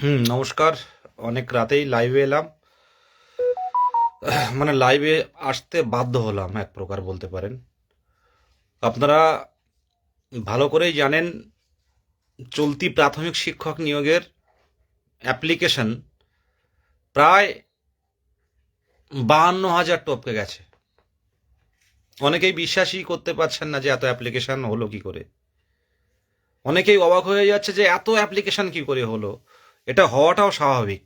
হুম, নমস্কার। অনেক রাতেই লাইভে এলাম। মানে লাইভে আসতে বাধ্য হলাম, এক প্রকার বলতে পারেন। আপনারা ভালো করেই জানেন, চলতি প্রাথমিক শিক্ষক নিয়োগের অ্যাপ্লিকেশন প্রায় বাহান্ন হাজার টপকে গেছে। অনেকেই বিশ্বাসই করতে পারছেন না যে এত অ্যাপ্লিকেশন হলো কি করে। অনেকেই অবাক হয়ে যাচ্ছে যে এত অ্যাপ্লিকেশন কি করে হলো। এটা হওয়াটাও স্বাভাবিক।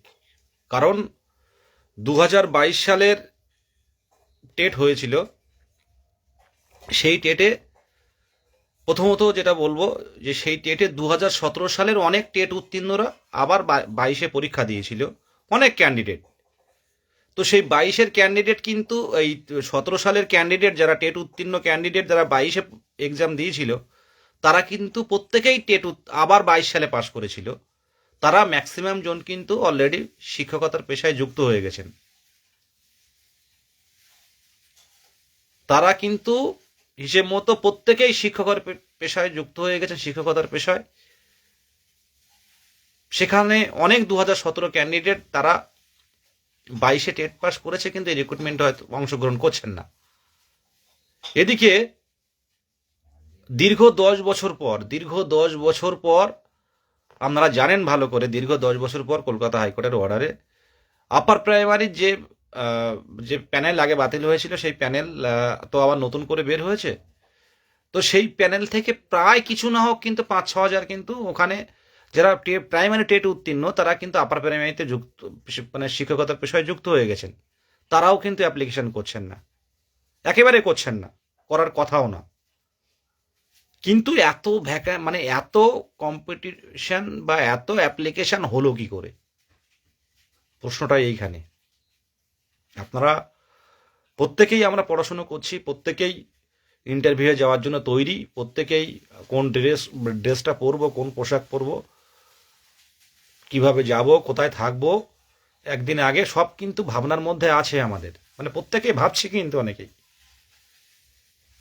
কারণ দু হাজার বাইশ সালের টেট হয়েছিল, সেই টেটে প্রথমত যেটা বলব যে সেই টেটে দু হাজার সতেরো সালের অনেক টেট উত্তীর্ণরা আবার বাইশে পরীক্ষা দিয়েছিল, অনেক ক্যান্ডিডেট তো সেই বাইশের ক্যান্ডিডেট কিন্তু এই সতেরো সালের ক্যান্ডিডেট যারা টেট উত্তীর্ণ ক্যান্ডিডেট যারা বাইশে এক্সাম দিয়েছিল, তারা কিন্তু প্রত্যেকেই টেট আবার বাইশ সালে পাশ করেছিল। তারা ম্যাক্সিমাম জন কিন্তু অলরেডি শিক্ষকতার পেশায় যুক্ত হয়ে গেছেন। তারা কিন্তু হিসেব মতো প্রত্যেকেই শিক্ষকের পে- পেশায় যুক্ত হয়ে গেছেন, শিক্ষকতার পেশায়। সেখানে অনেক দু হাজার সতেরো ক্যান্ডিডেট তারা বাইশে টেট পাস করেছে, কিন্তু এই রিক্রুটমেন্টে হয়তো অংশগ্রহণ করছেন না। এদিকে দীর্ঘ দশ বছর পর, দীর্ঘ দশ বছর পর আপনারা জানেন ভালো করে, দীর্ঘ দশ বছর পর কলকাতা হাইকোর্টের অর্ডারে আপার প্রাইমারির যে যে প্যানেল আগে বাতিল হয়েছিল, সেই প্যানেল তো আবার নতুন করে বের হয়েছে। তো সেই প্যানেল থেকে প্রায় কিছু না হোক কিন্তু পাঁচ ছ হাজার কিন্তু ওখানে যারা প্রাইমারি টেট উত্তীর্ণ, তারা কিন্তু আপার প্রাইমারিতে যুক্ত মানে শিক্ষকতার পেশায় যুক্ত হয়ে গেছেন। তারাও কিন্তু অ্যাপ্লিকেশন করছেন না। একেবারে করছেন না, করার কথাও না। কিন্তু এত ভ্যাকা মানে এত কম্পিটিশন বা এত অ্যাপ্লিকেশন হলো কি করে? প্রশ্নটা এইখানে। আপনারা প্রত্যেকেই আমরা পড়াশুনো করছি, প্রত্যেকেই ইন্টারভিউয়ে যাওয়ার জন্য তৈরি, প্রত্যেকেই কোন ড্রেস ড্রেসটা পরবো, কোন পোশাক পরবো, কীভাবে যাব, কোথায় থাকব, একদিন আগে সব কিন্তু ভাবনার মধ্যে আছে আমাদের। মানে প্রত্যেকেই ভাবছি কিন্তু অনেকেই।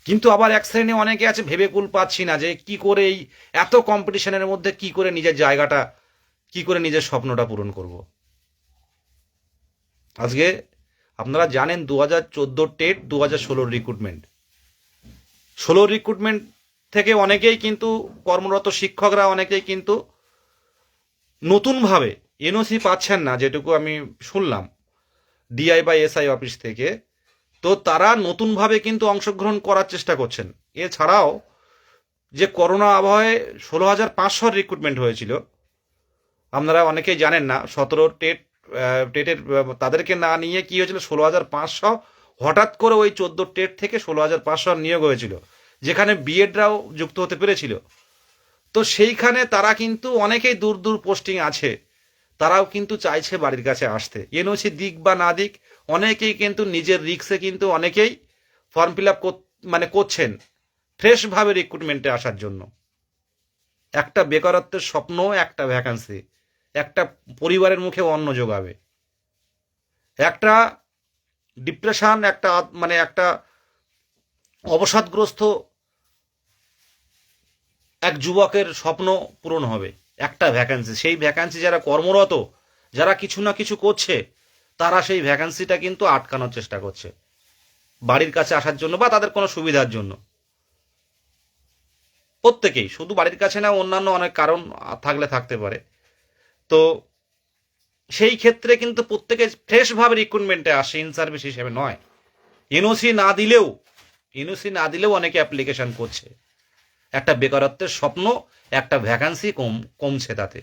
কিন্তু আবার এক শ্রেণি অনেকে আছে, ভেবে কুল পাচ্ছি না যে কি করে এই এত কম্পিটিশনের মধ্যে কি করে নিজের জায়গাটা, কি করে নিজের স্বপ্নটা পূরণ করব। আজকে আপনারা জানেন দু হাজার চোদ্দ টেট দু হাজার ষোলোর রিক্রুটমেন্ট ষোলোর রিক্রুটমেন্ট থেকে অনেকেই কিন্তু কর্মরত শিক্ষকরা, অনেকেই কিন্তু নতুনভাবে এনওসি পাচ্ছেন না, যেটুকু আমি শুনলাম। ডিআই বা এসআই অফিস থেকে। তো তারা নতুনভাবে কিন্তু অংশগ্রহণ করার চেষ্টা করছেন। এছাড়াও যে করোনা আবহাওয়ায় ষোলো হাজার পাঁচশোর রিক্রুটমেন্ট হয়েছিল, আপনারা অনেকেই জানেন না, সতেরো টেট টেটের তাদেরকে না নিয়ে কি হয়েছিল? ষোলো হাজার পাঁচশো হঠাৎ করে ওই চোদ্দ টেট থেকে ষোলো হাজার পাঁচশো নিয়োগ হয়েছিল, যেখানে বিএডরাও যুক্ত হতে পেরেছিল। তো সেইখানে তারা কিন্তু অনেকেই দূর দূর পোস্টিং আছে, তারাও কিন্তু চাইছে বাড়ির কাছে আসতে। এনওসি দিক বা না দিক অনেকেই কিন্তু নিজের রিক্সে কিন্তু অনেকেই ফর্ম ফিল আপ মানে করছেন ফ্রেশভাবে রিক্রুটমেন্টে আসার জন্য। একটা বেকারত্বের স্বপ্ন, একটা ভ্যাকান্সি একটা পরিবারের মুখে অন্ন যোগাবে। একটা ডিপ্রেশান একটা মানে একটা অবসাদগ্রস্ত এক যুবকের স্বপ্ন পূরণ হবে, একটা ভ্যাকান্সি সেই ভ্যাকান্সি যারা কর্মরত, যারা কিছু না কিছু করছে তারা সেই ভ্যাকান্সিটা কিন্তু আটকানোর চেষ্টা করছে। বাড়ির কাছে আসার জন্য বা তাদের কোনো সুবিধার জন্য। প্রত্যেকেই, শুধু বাড়ির কাছে না, অন্যান্য অনেক কারণ থাকলে থাকতে পারে। তো সেই ক্ষেত্রে কিন্তু প্রত্যেকে ফ্রেশভাবে রিক্রুটমেন্টে আসে ইন সার্ভিস হিসেবে নয়। এনওসি না দিলেও এনওসি না দিলেও অনেকে অ্যাপ্লিকেশন করছে। একটা বেকারত্বের স্বপ্ন, একটা ভ্যাকান্সি কম, কমছে তাতে।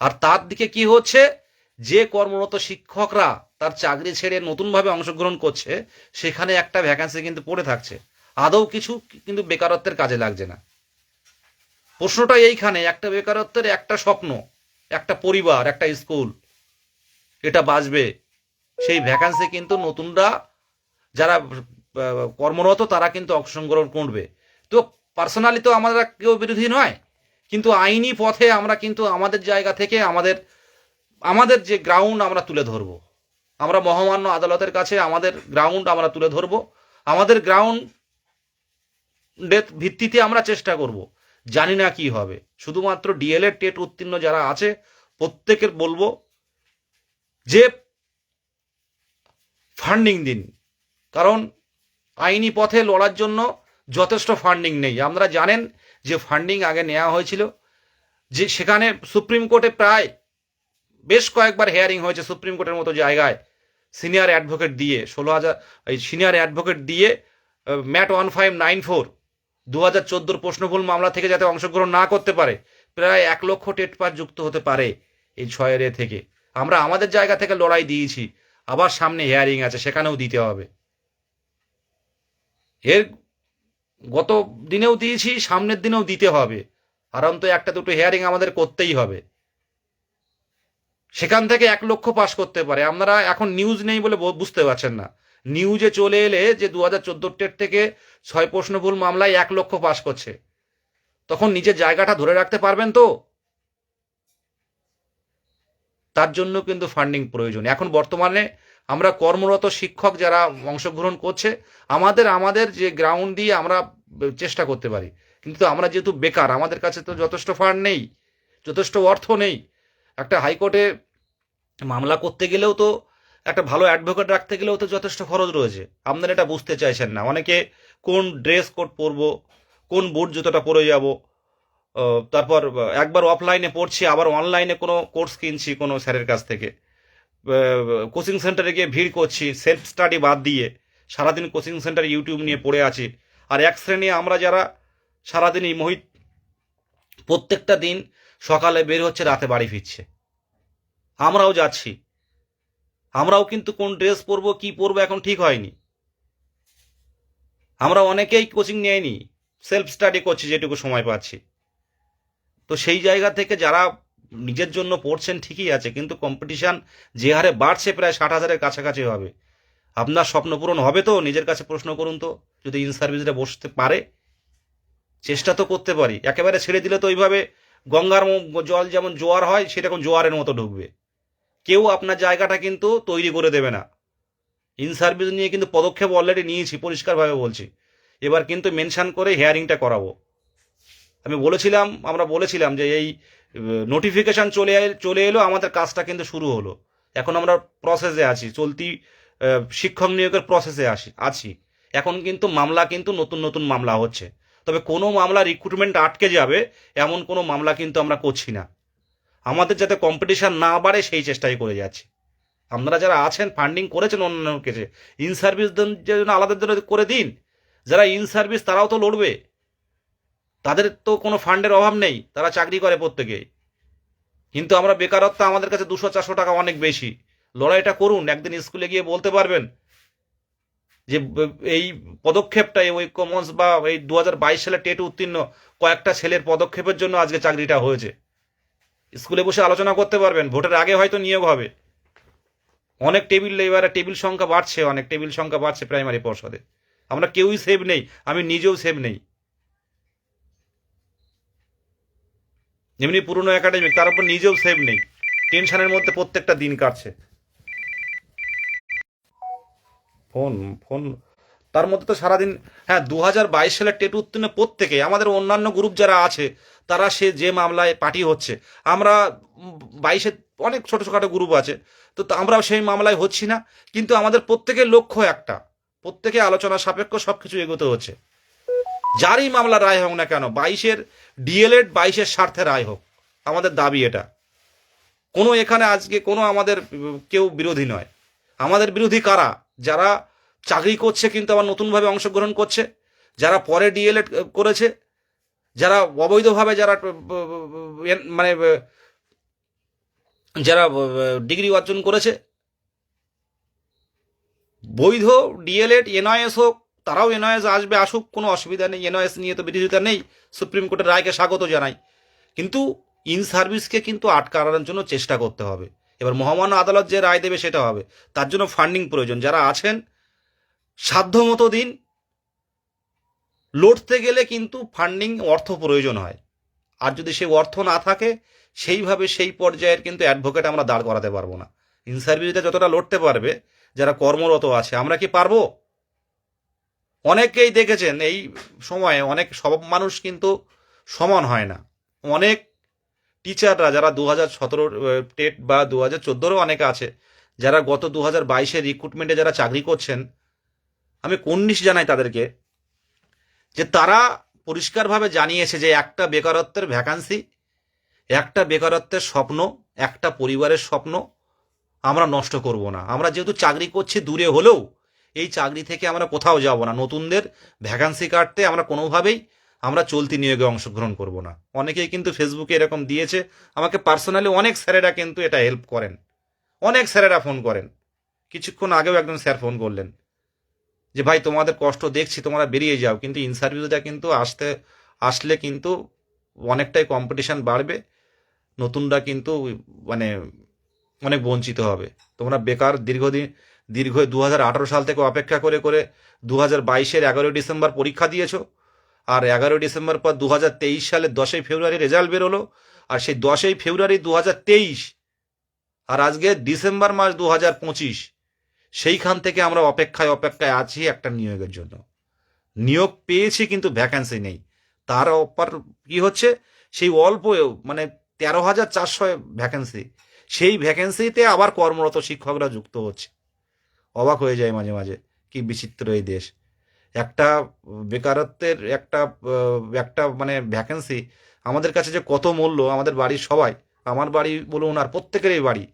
আর তার দিকে কি হচ্ছে? যে কর্মরত শিক্ষকরা তার চাকরি ছেড়ে নতুনভাবে অংশগ্রহণ করছে, সেখানে একটা ভ্যাকান্সি কিন্তু পড়ে থাকছে। আদৌ কিছু কিন্তু বেকারত্বের কাজে লাগছে না। প্রশ্নটা এইখানে, একটা বেকারত্বের একটা স্বপ্ন, একটা পরিবার, একটা স্কুল, এটা বাঁচবে। সেই ভ্যাকান্সি কিন্তু নতুনরা, যারা কর্মরত, তারা কিন্তু অংশগ্রহণ করবে। তো পার্সোনালি তো আমরা কেউ বিরোধী নয়, কিন্তু আইনি পথে আমরা কিন্তু আমাদের জায়গা থেকে আমাদের আমাদের যে গ্রাউন্ড আমরা তুলে ধরব। আমরা মহামান্য আদালতের কাছে আমাদের গ্রাউন্ড আমরা তুলে ধরব। আমাদের গ্রাউন্ড ভিত্তিতে আমরা চেষ্টা করব। জানি না কি হবে। শুধুমাত্র ডিএলএড টেট উত্তীর্ণ যারা আছে, প্রত্যেকের বলব যে ফান্ডিং দিন। কারণ আইনি পথে লড়ার জন্য যথেষ্ট ফান্ডিং নেই। আপনারা জানেন যে ফান্ডিং আগে নেওয়া হয়েছিল, যে সেখানে সুপ্রিম কোর্টে প্রায় বেশ কয়েকবার হেয়ারিং হয়েছে সুপ্রিম কোর্টের মতো জায়গায়। সিনিয়র অ্যাডভোকেট দিয়ে, ষোলো হাজার, এই সিনিয়র অ্যাডভোকেট দিয়ে MAT one five nine four দু হাজার চোদ্দোর প্রশ্নভুল মামলা থেকে যাতে অংশগ্রহণ না করতে পারে, প্রায় এক লক্ষ টেট পাস যুক্ত হতে পারে এই ছয়ের এ থেকে। আমরা আমাদের জায়গা থেকে লড়াই দিয়েছি, আবার সামনে হেয়ারিং আছে, সেখানেও দিতে হবে। এর গত দিনেও দিয়েছি, সামনের দিনেও দিতে হবে। আর তো একটা দুটো হেয়ারিং আমাদের করতেই হবে। সেখান থেকে এক লক্ষ পাস করতে পারে। আপনারা এখন নিউজ নেই বলে বুঝতে পারছেন না। নিউজে চলে এলে যে দু হাজার চোদ্দোর টেট থেকে ছয় প্রশ্নভুল মামলায় এক লক্ষ পাস করছে। তখন নিজের জায়গাটা ধরে রাখতে পারবেন তো? তার জন্য কিন্তু ফান্ডিং প্রয়োজন। এখন বর্তমানে আমরা কর্মরত শিক্ষক যারা অংশগ্রহণ করছে, আমাদের আমাদের যে গ্রাউন্ড দিয়ে আমরা চেষ্টা করতে পারি। কিন্তু আমরা যেহেতু বেকার, আমাদের কাছে তো যথেষ্ট ফান্ড নেই, যথেষ্ট অর্থ নেই। একটা হাইকোর্টে মামলা করতে গেলেও তো, একটা ভালো অ্যাডভোকেট রাখতে গেলেও তো যথেষ্ট খরচ রয়েছে। আপনারা এটা বুঝতে চাইছেন না। অনেকে কোন ড্রেস কোড পরব, কোন বুট জুতোটা পরে যাব তারপর একবার অফলাইনে পড়ছি, আবার অনলাইনে কোনো কোর্স কিনছি কোনো স্যারের কাছ থেকে। কোচিং সেন্টারে গিয়ে ভিড় করছি সেলফ স্টাডি বাদ দিয়ে সারাদিন কোচিং সেন্টার ইউটিউব নিয়ে পড়ে আছি। আর এক শ্রেণি আমরা যারা সারাদিন এই মহিত, প্রত্যেকটা দিন সকালে বের হচ্ছে, রাতে বাড়ি ফিরছে। আমরাও যাচ্ছি। আমরাও কিন্তু কোন ড্রেস পরবো, কি পরবো এখন ঠিক হয়নি। আমরা অনেকেই কোচিং নেয়নি সেলফ স্টাডি করছি যেটুকু সময় পাচ্ছি। তো সেই জায়গা থেকে যারা নিজের জন্য পড়ছেন ঠিকই আছে, কিন্তু কম্পিটিশান যে হারে বাড়ছে প্রায় ষাট হাজারের কাছাকাছি হবে। আপনার স্বপ্ন পূরণ হবে তো? নিজের কাছে প্রশ্ন করুন তো, যদি ইন সার্ভিসটা বসতে পারে। চেষ্টা তো করতে পারি। একেবারে ছেড়ে দিলে তো ওইভাবে গঙ্গার জল যেমন জোয়ার হয় সেরকম জোয়ারের মতো ঢুকবে। কেউ আপনার জায়গাটা কিন্তু তৈরি করে দেবে না। ইন সার্ভিস নিয়ে কিন্তু পদক্ষেপ অলরেডি নিয়েছি, পরিষ্কারভাবে বলছি। এবার কিন্তু মেনশান করে হিয়ারিংটা করাবো। আমি বলেছিলাম, আমরা বলেছিলাম যে এই নোটিফিকেশন চলে চলে এলো, আমাদের কাজটা কিন্তু শুরু হলো। এখন আমরা প্রসেসে আছি, চলতি শিক্ষক নিয়োগের প্রসেসে আসি আছি। এখন কিন্তু মামলা কিন্তু নতুন নতুন মামলা হচ্ছে। তবে কোনো মামলা রিক্রুটমেন্ট আটকে যাবে, এমন কোনো মামলা কিন্তু আমরা করছি না। আমাদের যাতে কম্পিটিশান না বাড়ে, সেই চেষ্টাই করে যাচ্ছি। আপনারা যারা আছেন ফান্ডিং করেছেন অন্যান্য কেসে ইন সার্ভিস জন্য আলাদা জন্য করে দিন। যারা ইন সার্ভিস তারাও তো লড়বে। তাদের তো কোনো ফান্ডের অভাব নেই, তারা চাকরি করে প্রত্যেকেই কিন্তু আমরা বেকারত্ব আমাদের কাছে দুশো চারশো টাকা অনেক বেশি। লড়াইটা করুন, একদিন স্কুলে গিয়ে বলতে পারবেন যে এই পদক্ষেপটা ঐক্য মঞ্চ বা এই দু হাজার বাইশ সালে টেট উত্তীর্ণ কয়েকটা ছেলের পদক্ষেপের জন্য আজকে চাকরিটা হয়েছে। স্কুলে বসে আলোচনা করতে পারবেন, ভোটের আগে হয়তো নিয়োগ হবে। অনেক টেবিল, এবারে টেবিল সংখ্যা বাড়ছে, অনেক টেবিল সংখ্যা বাড়ছে প্রাইমারি পর্ষদে। আমরা কেউই সেভ নেই, আমি নিজেও সেভ নেই। যেমনি পুরনো একাডেমিক, তার উপর নিজেও সেভ নেই। টেনশনের মধ্যে প্রত্যেকটা দিন কাটছে। Phone phone. তার মধ্যে তো সারাদিন হ্যাঁ দু হাজার বাইশ সালের টেট উত্তীর্ণ প্রত্যেকে, আমাদের অন্যান্য গ্রুপ যারা আছে, তারা সে যে মামলায় পার্টি হচ্ছে। আমরা বাইশে অনেক ছোট ছোটো গ্রুপ আছে, তো আমরাও সেই মামলায় হচ্ছি না, কিন্তু আমাদের প্রত্যেকের লক্ষ্য একটা। প্রত্যেকে আলোচনা সাপেক্ষ সব কিছু এগোতে হচ্ছে। যারই মামলা রায় হোক না কেন, বাইশের ডিএলএড, বাইশের স্বার্থে রায় হোক, আমাদের দাবি এটা। কোনো এখানে আজকে কোনো আমাদের কেউ বিরোধী নয়। আমাদের বিরোধী কারা? যারা চাকরি করছে কিন্তু আবার নতুনভাবে অংশগ্রহণ করছে, যারা পরে ডিএলএড করেছে, যারা অবৈধভাবে যারা মানে যারা ডিগ্রি অর্জন করেছে, বৈধ ডিএলএড এনআইএস হোক, তারাও এনআইএস আসবে, আসুক, কোনো অসুবিধা নেই এনআইএস নিয়ে তো বিরোধিতা নেই সুপ্রিম কোর্টের রায়কে স্বাগত জানাই। কিন্তু ইন সার্ভিসকে কিন্তু আটকানোর জন্য চেষ্টা করতে হবে। এবার মহামান্য আদালত যে রায় দেবে সেটা হবে। তার জন্য ফান্ডিং প্রয়োজন। যারা আছেন সাধ্য মতো দিন লড়তে গেলে কিন্তু ফান্ডিং অর্থ প্রয়োজন হয়। আর যদি সেই অর্থ না থাকে, সেইভাবে সেই পর্যায়ের কিন্তু অ্যাডভোকেট আমরা দাঁড় করাতে পারব না। ইন সার্ভিসে যতটা লড়তে পারবে, যারা কর্মরত আছে, আমরা কি পারব? অনেকেই দেখেছেন, এই সময়ে অনেক সব মানুষ কিন্তু সমান হয় না। অনেক টিচাররা যারা দু হাজার সতেরো টেট বা দু হাজার চোদ্দোরও অনেকে আছে, যারা গত দু হাজার বাইশের রিক্রুটমেন্টে যারা চাকরি করছেন, আমি কন্নিশ জানাই তাদেরকে? যে তারা পরিষ্কারভাবে জানিয়েছে যে একটা বেকারত্বের ভ্যাকান্সি একটা বেকারত্বের স্বপ্ন, একটা পরিবারের স্বপ্ন আমরা নষ্ট করব না। আমরা যেহেতু চাকরি করছি দূরে হলেও, এই চাকরি থেকে আমরা কোথাও যাব না। নতুনদের ভ্যাকান্সি কাটতে আমরা কোনোভাবেই আমরা চলতি নিয়োগে অংশগ্রহণ করব না। অনেকেই কিন্তু ফেসবুকে এরকম দিয়েছে, আমাকে পার্সোনালি অনেক স্যারেরা কিন্তু এটা হেল্প করেন। অনেক স্যারেরা ফোন করেন। কিছুক্ষণ আগেও একজন স্যার ফোন করলেন যে, ভাই, তোমাদের কষ্ট দেখছি, তোমরা বেরিয়ে যাও। কিন্তু ইন্টারভিউটা কিন্তু আসতে, আসলে কিন্তু অনেকটাই কম্পিটিশান বাড়বে। নতুনরা কিন্তু মানে অনেক বঞ্চিত হবে। তোমরা বেকার দীর্ঘদিন দীর্ঘ দু হাজার আঠেরো সাল থেকে অপেক্ষা করে করে দু হাজার বাইশের এগারোই ডিসেম্বর পরীক্ষা দিয়েছ। আর এগারোই ডিসেম্বর পর দু সালের দশই ফেব্রুয়ারি রেজাল্ট বেরোলো, আর সেই দশই ফেব্রুয়ারি দু হাজার তেইশ আর আজকে ডিসেম্বর মাস দু হাজার পঁচিশ, সেইখান থেকে আমরা অপেক্ষায় অপেক্ষায় আছি একটা নিয়োগের জন্য। নিয়োগ পেয়েছি কিন্তু ভ্যাকান্সি নেই। তার অপার কি হচ্ছে? সেই অল্প মানে তেরো হাজার চারশো ভ্যাকেন্সি সেই ভ্যাকেন্সিতে আবার কর্মরত শিক্ষকরা যুক্ত হচ্ছে। অবাক হয়ে যায় মাঝে মাঝে, কি বিচিত্র এই দেশ। একটা বেকারত্বের একটা একটা মানে ভ্যাকেন্সি আমাদের কাছে যে কত মূল্য, আমাদের বাড়ির সবাই, আমার বাড়ি বলুন আর প্রত্যেকেরই বাড়ি।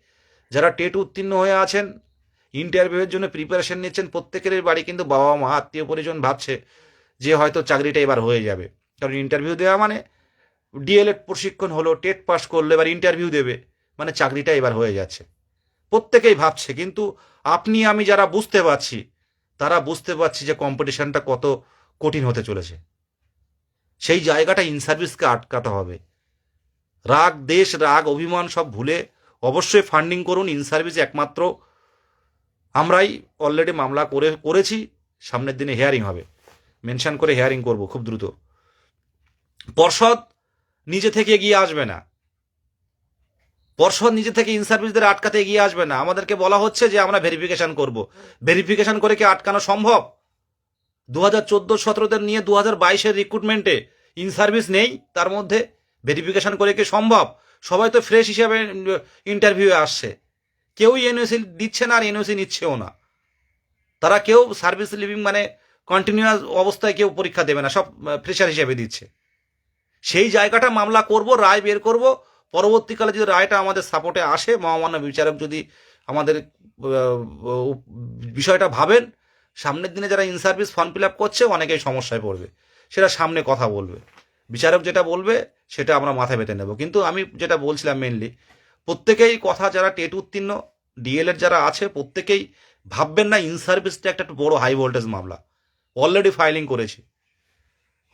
যারা টেট উত্তীর্ণ হয়ে আছেন ইন্টারভিউয়ের জন্য প্রিপারেশন নিচ্ছেন, প্রত্যেকেরই বাড়ি কিন্তু বাবা মা আত্মীয় পরিজন ভাবছে যে হয়তো চাকরিটা এবার হয়ে যাবে। কারণ ইন্টারভিউ দেওয়া মানে ডিএলএড প্রশিক্ষণ হলো, টেট পাস করলে, এবার ইন্টারভিউ দেবে মানে চাকরিটা এবার হয়ে যাচ্ছে। প্রত্যেকেই ভাবছে, কিন্তু আপনি, আমি যারা বুঝতে পারছি তারা বুঝতে পারছি যে কম্পিটিশনটা কত কঠিন হতে চলেছে। সেই জায়গাটা ইন সার্ভিসকে আটকাতে হবে। রাগ, দেশ, রাগ, অভিমান সব ভুলে অবশ্যই ফান্ডিং করুন ইন সার্ভিস একমাত্র। আমরাই অলরেডি মামলা করে, করেছি, সামনের দিনে হেয়ারিং হবে। মেনশন করে হেয়ারিং করব খুব দ্রুত। পর্ষদ নিজে থেকে এগিয়ে আসবে না। পর্ষদ নিজে থেকে ইন সার্ভিসদের আটকাতে এগিয়ে আসবে না। আমাদেরকে বলা হচ্ছে যে আমরা ভেরিফিকেশন করব। ভেরিফিকেশন করে কি আটকানো সম্ভব? দু হাজার চোদ্দ সতেরোদের নিয়ে দু হাজার বাইশের রিক্রুটমেন্টে ইন সার্ভিস নেই, তার মধ্যে ভেরিফিকেশন করে কি সম্ভব? সবাই তো ফ্রেশ হিসাবে ইন্টারভিউ আসছে। কেউই এনওসি দিচ্ছে না আর এনওসি নিচ্ছেও না। তারা কেউ সার্ভিস লিভিং মানে কন্টিনিউয়াস অবস্থায় কেউ পরীক্ষা দেবে না, সব ফ্রেশার হিসেবে দিচ্ছে। সেই জায়গাটা মামলা করব, রায় বের করব পরবর্তীকালে যদি রায়টা আমাদের সাপোর্টে আসে, মহামান্য বিচারক যদি আমাদের বিষয়টা ভাবেন, সামনের দিনে যারা in service form fill up করছে, অনেকেই সমস্যায় পড়বে। সেটা সামনে কথা বলবে। বিচারক যেটা বলবে, সেটা আমরা মাথায় পেতে নেব। কিন্তু আমি যেটা বলছিলাম মেনলি প্রত্যেকেই কথা যারা টেট উত্তীর্ণ ডিএলএড যারা আছে, প্রত্যেকেই ভাববেন না ইন সার্ভিসটা একটা বড় হাই ভোল্টেজ মামলা। অলরেডি ফাইলিং করেছি।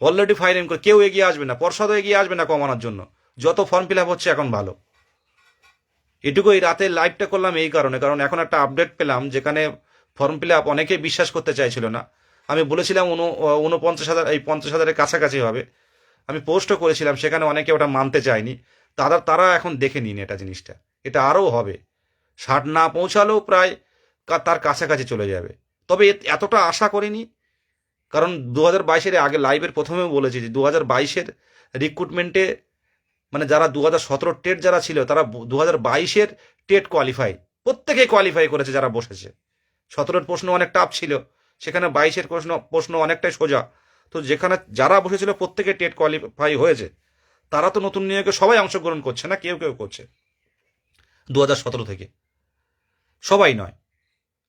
অলরেডি ফাইলিং করে কেউ এগিয়ে আসবে না। পর্ষদও এগিয়ে আসবে না কমানোর জন্য। যত ফর্ম ফিল আপ হচ্ছে এখন ভালো। এটুকু এই রাতে লাইভটা করলাম এই কারণে, কারণ এখন একটা আপডেট পেলাম যেখানে ফর্ম ফিল আপ অনেকেই বিশ্বাস করতে চাইছিল না। আমি বলেছিলাম উন উনপঞ্চাশ হাজার, এই পঞ্চাশ হাজারের কাছাকাছি হবে। আমি পোস্টও করেছিলাম, সেখানে অনেকে ওটা মানতে চায়নি। তারা তারা এখন দেখে নিন এটা জিনিসটা। এটা আরও হবে। ষাট না পৌঁছালেও প্রায় তার কাছাকাছি চলে যাবে। তবে এতটা আশা করিনি। কারণ দু হাজার বাইশের আগে লাইভের প্রথমে বলেছি যে দু হাজার বাইশের রিক্রুটমেন্টে মানে যারা দু হাজার সতেরো টেট যারা ছিল, তারা দু হাজার বাইশের টেট কোয়ালিফাই প্রত্যেকেই কোয়ালিফাই করেছে যারা বসেছে। সতেরোর প্রশ্ন অনেক টাফ ছিল, সেখানে বাইশের প্রশ্ন প্রশ্ন অনেকটাই সোজা। তো যেখানে যারা বসেছিল প্রত্যেকে টেট কোয়ালিফাই হয়েছে। তারা তো নতুন নিয়োগে সবাই অংশগ্রহণ করছে না, কেউ কেউ করছে। দু হাজার সতেরো থেকে। সবাই নয়।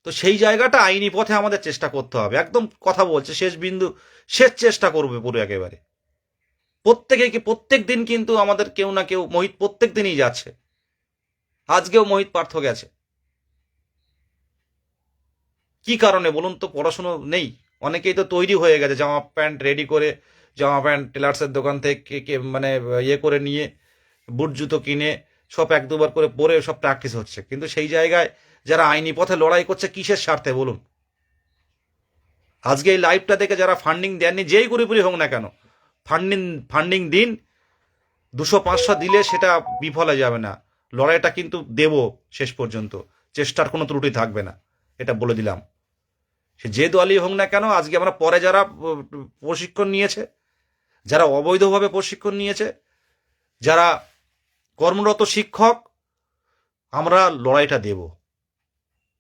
তো সেই জায়গাটা আইনি পথে আমাদের চেষ্টা করতে হবে। একদম কথা বলছে, শেষ বিন্দু, শেষ চেষ্টা করবে পুরো একেবারে। প্রত্যেকে কি প্রত্যেক দিন কিন্তু আমাদের কেউ না কেউ মোহিত প্রত্যেক দিনই যাচ্ছে। আজকেও মোহিত পার্থ গেছে। কি কারণে? বলুন তো, পড়াশুনো নেই। অনেকেই তো তৈরি হয়ে গেছে, জামা প্যান্ট রেডি করে, জামা প্যান্ট টেলার্সের দোকান থেকে মানে ইয়ে করে নিয়ে, বুট জুতো কিনে, সব এক দুবার করে পরে সব প্র্যাকটিস হচ্ছে। কিন্তু সেই জায়গায় যারা আইনি পথে লড়াই করছে, কিসের স্বার্থে বলুন? আজকে এই লাইভটা দেখে যারা ফান্ডিং দেননি, যেই গরিবই হোক না কেন ফান্ডিং ফান্ডিং দিন, দুশো পাঁচশো দিলে সেটা বিফলে যাবে না। লড়াইটা কিন্তু দেব শেষ পর্যন্ত। চেষ্টার কোনো ত্রুটি থাকবে না। এটা বলে দিলাম। সে যে দলই হোক না কেন, আজকে আমরা পরে যারা প্রশিক্ষণ নিয়েছে, যারা অবৈধভাবে প্রশিক্ষণ নিয়েছে, যারা কর্মরত শিক্ষক, আমরা লড়াইটা দেব।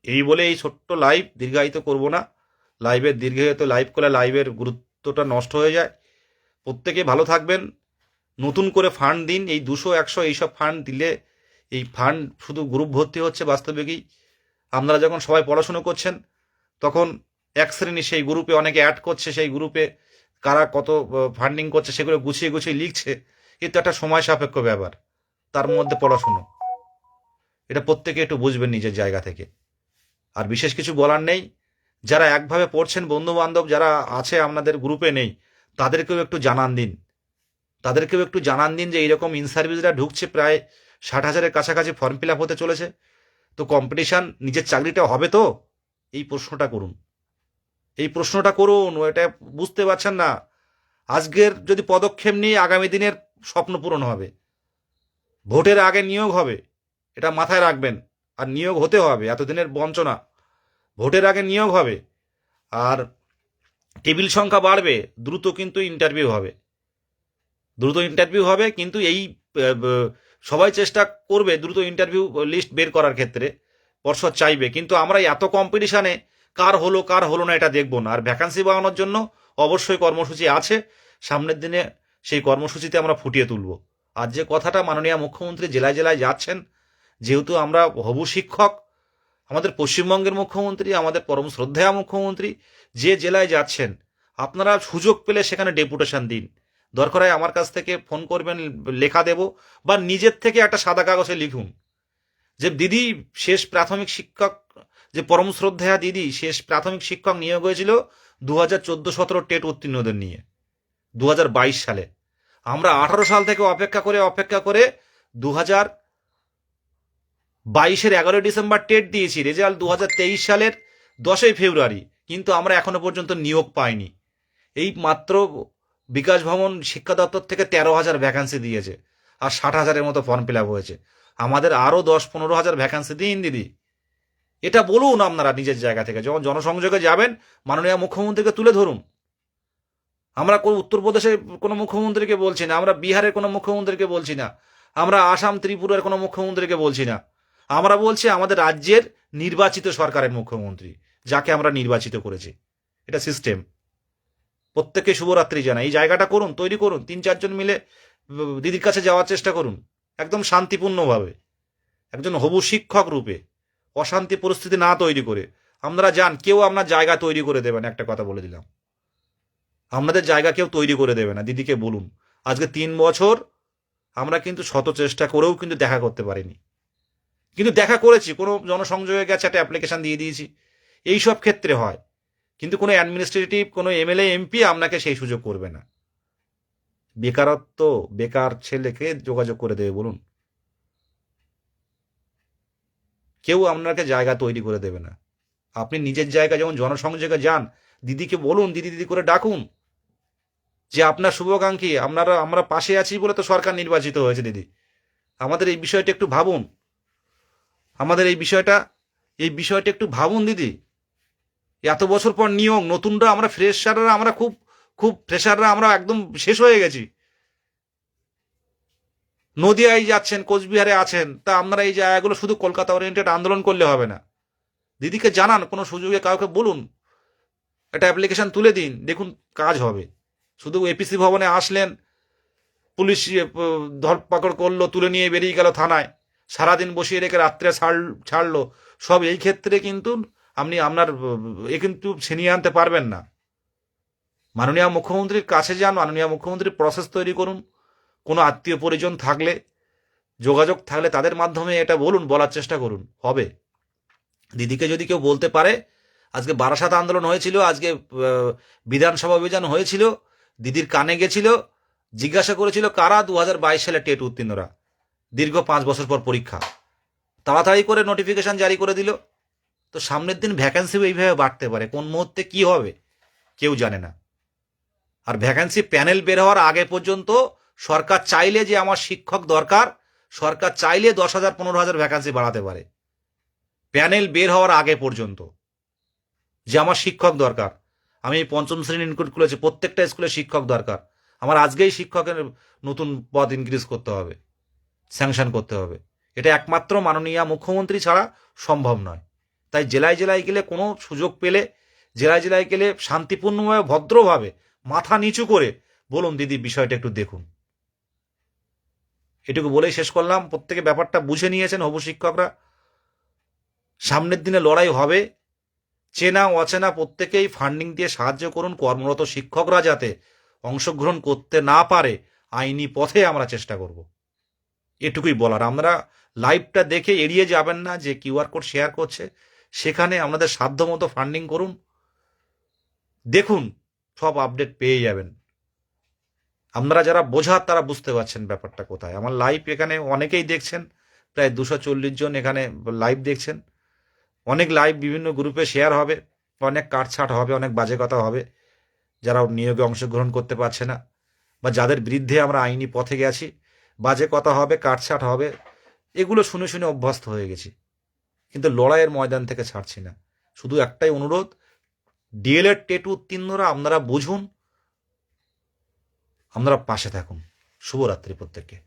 এই বলে এই ছোট্ট লাইভ দীর্ঘায়িত করব না। লাইভের দীর্ঘায়িত লাইভ করলে লাইভের গুরুত্বটা নষ্ট হয়ে যায়। প্রত্যেকে ভালো থাকবেন। নতুন করে ফান্ড দিন, এই দুশো, একশো এইসব ফান্ড দিলে এই ফান্ড শুধু গ্রুপ ভর্তি হচ্ছে বাস্তবিকই। আপনারা যখন সবাই পড়াশুনো করছেন, তখন এক শ্রেণি সেই গ্রুপে অনেকে অ্যাড করছে, সেই গ্রুপে কারা কত ফান্ডিং করছে সেগুলো গুছিয়ে গুছিয়ে লিখছে, কিন্তু একটা সময় সাপেক্ষ ব্যাপার, তার মধ্যে পড়াশুনো। এটা প্রত্যেকে একটু বুঝবেন নিজের জায়গা থেকে। আর বিশেষ কিছু বলার নেই। যারা একভাবে পড়ছেন বন্ধু বান্ধব যারা আছে, আপনাদের গ্রুপে নেই তাদেরকেও একটু জানান দিন। তাদেরকেও একটু জানান দিন যে এইরকম ইন সার্ভিসরা ঢুকছে প্রায় ষাট হাজারের কাছাকাছি ফর্ম ফিল আপ হতে চলেছে। তো কম্পিটিশান নিজের চাকরিটা হবে তো? এই প্রশ্নটা করুন। এই প্রশ্নটা করুন, এটা বুঝতে পারছেন না। আজকের যদি পদক্ষেপ নিয়ে আগামী দিনের স্বপ্ন পূরণ হবে, ভোটের আগে নিয়োগ হবে, এটা মাথায় রাখবেন। আর নিয়োগ হতে হবে, এতদিনের বঞ্চনা। ভোটের আগে নিয়োগ হবে। আর টেবিল সংখ্যা বাড়বে, দ্রুত কিন্তু ইন্টারভিউ হবে। দ্রুত ইন্টারভিউ হবে, কিন্তু এই সবাই চেষ্টা করবে দ্রুত ইন্টারভিউ লিস্ট বের করার ক্ষেত্রে। পর্ষদ চাইবে, কিন্তু আমরা এত কম্পিটিশানে কার হলো কার হলো না এটা দেখব না। আর ভ্যাকান্সি বাড়ানোর জন্য অবশ্যই কর্মসূচি আছে। সামনের দিনে সেই কর্মসূচিতে আমরা ফুটিয়ে তুলব। আর যে কথাটা মাননীয় মুখ্যমন্ত্রী জেলায় জেলায় যাচ্ছেন, যেহেতু আমরা হবু শিক্ষক আমাদের পশ্চিমবঙ্গের মুখ্যমন্ত্রী, আমাদের পরম শ্রদ্ধেয়া মুখ্যমন্ত্রী, যে জেলায় যাচ্ছেন, আপনারা সুযোগ পেলে সেখানে ডেপুটেশন দিন। দরকার হয় আমার কাছ থেকে ফোন করবেন, লেখা দেব, বা নিজের থেকে একটা সাদা কাগজে লিখুন। যে দিদি, শেষ প্রাথমিক শিক্ষক, যে পরম শ্রদ্ধেয়া দিদি, শেষ প্রাথমিক শিক্ষক নিয়োগ হয়েছিল দু হাজার চোদ্দ সতেরো টেট উত্তীর্ণদের নিয়ে দু হাজার বাইশ সালে। আমরা আঠারো সাল থেকে অপেক্ষা করে অপেক্ষা করে দু হাজার বাইশের এগারোই ডিসেম্বর টেট দিয়েছি, রেজাল্ট দু হাজার তেইশ সালের দশই ফেব্রুয়ারি, কিন্তু আমরা এখনও পর্যন্ত নিয়োগ পাইনি। এই মাত্র বিকাশ ভবন শিক্ষা দপ্তর থেকে তেরো হাজার ভ্যাকান্সি দিয়েছে আর ষাট হাজারের মতো ফর্ম ফিল আপ হয়েছে। আমাদের আরও দশ পনেরো হাজার ভ্যাকান্সি দিন, দিদি। এটা বলুন আপনারা নিজের জায়গা থেকে, যখন জনসংযোগে যাবেন, মাননীয় মুখ্যমন্ত্রীকে তুলে ধরুন। আমরা কোনো উত্তরপ্রদেশের কোনো মুখ্যমন্ত্রীকে বলছি না, আমরা বিহারের কোনো মুখ্যমন্ত্রীকে বলছি না, আমরা আসাম ত্রিপুরার কোনো মুখ্যমন্ত্রীকে বলছি না। আমরা বলছি আমাদের রাজ্যের নির্বাচিত সরকারের মুখ্যমন্ত্রী, যাকে আমরা নির্বাচিত করেছি। এটা সিস্টেম প্রত্যেককে শুভরাত্রি জানাই। এই জায়গাটা করুন, তৈরি করুন, তিন চারজন মিলে দিদির কাছে যাওয়ার চেষ্টা করুন। একদম শান্তিপূর্ণভাবে। একজন হবু শিক্ষক রূপে, অশান্তি পরিস্থিতি না তৈরি করে। আপনারা যান, কেউ আপনার জায়গা তৈরি করে দেবেন একটা কথা বলে দিলাম। আপনাদের জায়গা কেউ তৈরি করে দেবে না, দিদিকে বলুন। আজকে তিন বছর আমরা কিন্তু শত চেষ্টা করেও কিন্তু দেখা করতে পারিনি। কিন্তু দেখা করেছি, কোনো জনসংযোগে গেছে, একটা অ্যাপ্লিকেশান দিয়ে দিয়েছি। এই সব ক্ষেত্রে হয়। কিন্তু কোনো অ্যাডমিনিস্ট্রেটিভ কোনো এমএলএ এমপি আপনাকে সেই সুযোগ করবে না। বেকারত্ব, বেকার ছেলেকে যোগাযোগ করে দেবে, বলুন। কেউ আপনাকে জায়গা তৈরি করে দেবে না। আপনি নিজের জায়গা যেমন জনসংযোগে যান, দিদিকে বলুন, দিদি দিদি করে ডাকুন যে আপনার শুভাকাঙ্ক্ষী, আপনারা, আমরা পাশে আছি বলে তো সরকার নির্বাচিত হয়েছে, দিদি। আমাদের এই বিষয়টা একটু ভাবুন। আমাদের এই বিষয়টা এই বিষয়টা একটু ভাবুন দিদি। এত বছর পর নিয়োগ, নতুনরা আমরা ফ্রেশাররা আমরা খুব খুব ফ্রেশাররা আমরা একদম শেষ হয়ে গেছি। নদিয়ায় যাচ্ছেন, কোচবিহারে আছেন, তা আপনারা এই জায়গাগুলো শুধু কলকাতা ওরিয়েন্টেড আন্দোলন করলে হবে না। দিদিকে জানান, কোনো সুযোগে কাউকে বলুন। একটা অ্যাপ্লিকেশন তুলে দিন, দেখুন কাজ হবে। শুধু এপিসি ভবনে আসলেন, পুলিশ, ধরপাকড় করল, তুলে নিয়ে বেরিয়ে গেল থানায়। সারাদিন বসিয়ে রেখে রাত্রে ছাড়, ছাড়লো। সব এই ক্ষেত্রে কিন্তু আপনি আপনার, এ কিন্তু ছিনিয়ে আনতে পারবেন না। মাননীয় মুখ্যমন্ত্রীর কাছে যান, মাননীয় মুখ্যমন্ত্রীর প্রসেস তৈরি করুন। কোনো আত্মীয় পরিজন থাকলে, যোগাযোগ থাকলে তাদের মাধ্যমে এটা বলুন, বলার চেষ্টা করুন। হবে। দিদিকে যদি কেউ বলতে পারে, আজকে বারাসাত আন্দোলন হয়েছিল, আজকে বিধানসভা অভিযান হয়েছিল, দিদির কানে গেছিল, জিজ্ঞাসা করেছিল, কারা দু হাজার বাইশ সালে টেট উত্তীর্ণরা? দীর্ঘ পাঁচ বছর পর পরীক্ষা। তাড়াতাড়ি করে নোটিফিকেশন জারি করে দিল। তো সামনের দিন ভ্যাকান্সিও এইভাবে বাড়তে পারে। কোন মুহূর্তে কি হবে, কেউ জানে না। আর ভ্যাকান্সি প্যানেল বের হওয়ার আগে পর্যন্ত সরকার চাইলে যে আমার শিক্ষক দরকার, সরকার চাইলে দশ হাজার, পনেরো হাজার ভ্যাকান্সি বাড়াতে পারে। প্যানেল বের হওয়ার আগে পর্যন্ত যে আমার শিক্ষক দরকার। আমি পঞ্চম শ্রেণি ইনক্লুড করেছি, প্রত্যেকটা স্কুলে শিক্ষক দরকার। আমার আজকেই শিক্ষকের নতুন পদ ইনক্রিজ করতে হবে। স্যাংশন করতে হবে। এটা একমাত্র মাননীয় মুখ্যমন্ত্রী ছাড়া সম্ভব নয়। তাই জেলায় জেলায় গেলে কোনো সুযোগ পেলে জেলায় জেলায় গেলে শান্তিপূর্ণভাবে, ভদ্রভাবে, মাথা নিচু করে বলুন দিদি বিষয়টা একটু দেখুন। এটুকু বলেই শেষ করলাম। প্রত্যেকে ব্যাপারটা বুঝে নিয়েছেন হবু শিক্ষকরা। সামনের দিনে লড়াই হবে। চেনা অচেনা প্রত্যেকেই ফান্ডিং দিয়ে সাহায্য করুন, কর্মরত শিক্ষকরা যাতে অংশগ্রহণ করতে না পারে, আইনি পথে আমরা চেষ্টা করব। এটুকুই বলার। আমরা লাইভটা দেখে এড়িয়ে যাবেন না যে কিউআর কোড শেয়ার করছে। সেখানে আমাদের সাধ্যমতো ফান্ডিং করুন। দেখুন, সব আপডেট পেয়ে যাবেন। আপনারা যারা বোঝার, তারা বুঝতে পারছেন ব্যাপারটা কোথায়। আমার লাইভ এখানে অনেকেই দেখছেন, প্রায় দুশো চল্লিশ জন এখানে লাইভ দেখছেন। অনেক লাইভ বিভিন্ন গ্রুপে শেয়ার হবে, অনেক কাটছাট হবে, অনেক বাজে কথা হবে। যারা নিয়োগে অংশগ্রহণ করতে পারছে না, বা যাদের বিরুদ্ধে আমরা আইনি পথে গেছি বাজে কথা হবে, কাটছাট হবে, এগুলো শুনে শুনে অভ্যস্ত হয়ে গেছি। কিন্তু লড়াইয়ের ময়দান থেকে ছাড়ছি না। শুধু একটাই অনুরোধ, ডিএলএড টেটু উত্তীর্ণরা আপনারা বুঝুন, আপনারা পাশে থাকুন। শুভরাত্রি প্রত্যেককে।